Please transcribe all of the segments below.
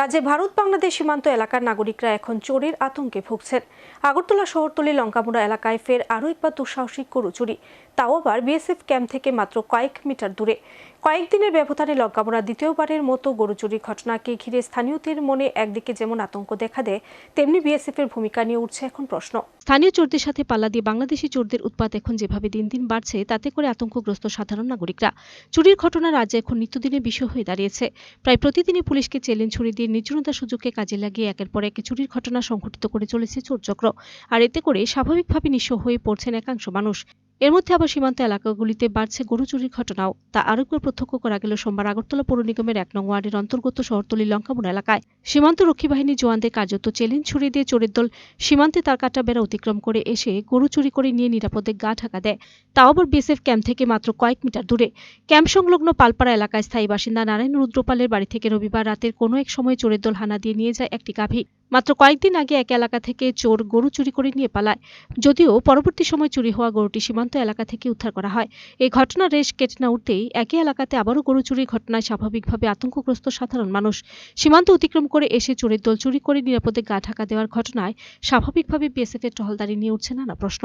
রাজ্যে ভারত, বাংলাদেশ সীমান্ত এলাকার নাগরিকরা এখন চোরের আতঙ্কে ভুগছেন। আগরতলা শহরতলি, লঙ্কামুড়া এলাকায় ফের আরও একবার দুঃসাহসিক গরু চুরি তাও আবার বিএসএফ ক্যাম্প থেকে মাত্র কয়েক মিটার দূরে। কয়েকদিনের ব্যবধানে লঙ্কামুড়া দ্বিতীয়বারের মতো গরু চুরির ঘটনাকে ঘিরে স্থানীয়দের মনে একদিকে যেমন আতঙ্ক দেখা দেয়, তেমনি বিএসএফ এর ভূমিকা নিয়ে উঠছে এখন প্রশ্ন। স্থানীয় চোরদের সাথে পাল্লা দিয়ে বাংলাদেশি চোরদের উৎপাত এখন যেভাবে দিন দিন বাড়ছে, তাতে করে আতঙ্কগ্রস্ত সাধারণ নাগরিকরা। চুরির ঘটনা রাজ্যে এখন নিত্যদিনের বিষয় হয়ে দাঁড়িয়েছে। প্রায় প্রতিদিনই পুলিশকে চ্যালেঞ্জ ছুরি দিয়ে নির্জনতার সুযোগকে কাজে লাগিয়ে একের পর এক চুরির ঘটনা সংঘটিত করে চলেছে চোরচক্র। আর এতে করে স্বাভাবিকভাবে নিঃস্ব হয়ে পড়ছেন একাংশ মানুষ। এর মধ্যে আবার সীমান্ত এলাকাগুলিতে বাড়ছে গরু চুরির ঘটনাও। তা আরেকবার প্রত্যক্ষ করা গেল সোমবার আগরতলা পৌর নিগমের এক নং ওয়ার্ডের অন্তর্গত শহরতলি লঙ্কামুড়া এলাকায়। সীমান্ত রক্ষী বাহিনী জওয়ানদের কার্যত চ্যালেঞ্জ ছুড়ে দিয়ে চোরের দল সীমান্তে তার কাটা বেড়া অতিক্রম করে এসে গরু চুরি করে নিয়ে নিরাপদে গা ঢাকা দেয়। তাও আবার বিএসএফ ক্যাম্প থেকে মাত্র কয়েক মিটার দূরে। ক্যাম্প সংলগ্ন পালপাড়া এলাকায় স্থায়ী বাসিন্দা নারায়ণ রুদ্রপালের বাড়ি থেকে রবিবার রাতের কোনো এক সময় চোরের দল হানা দিয়ে নিয়ে যায় একটি গাভী। মাত্র কয়েকদিন আগে এক এলাকা থেকে চোর গরু চুরি করে নিয়ে পালায়। যদিও পরবর্তী সময় চুরি হওয়া গরুটি সীমান্ত এলাকা থেকে উদ্ধার করা হয়। এই ঘটনার রেশ কেটে না উঠতেই একই এলাকাতে আবারও গরু চুরির ঘটনায় স্বাভাবিকভাবে আতঙ্কগ্রস্ত সাধারণ মানুষ। সীমান্ত অতিক্রম করে এসে চোরের দল চুরি করে নিরাপদে গা ঢাকা দেওয়ার ঘটনায় স্বাভাবিকভাবে বিএসএফ এর টহলদারি নিয়ে উঠছে নানা প্রশ্ন।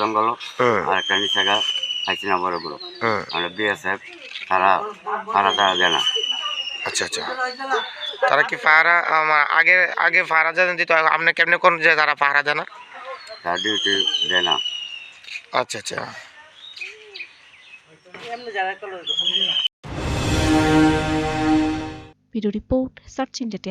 জঙ্গল আর একটা নিচ খাইছি না বড় বড় মানে বিএসএফ তারা তারা তারা দেয় না। আচ্ছা আচ্ছা। তারা কি পাহারা আগে আগে পাহারা জানেন দিত আপনি কেমনে কোন যে তারা পাহারা দেয় না? ডিউটি দেয় না। আচ্ছা আচ্ছা। Video report search India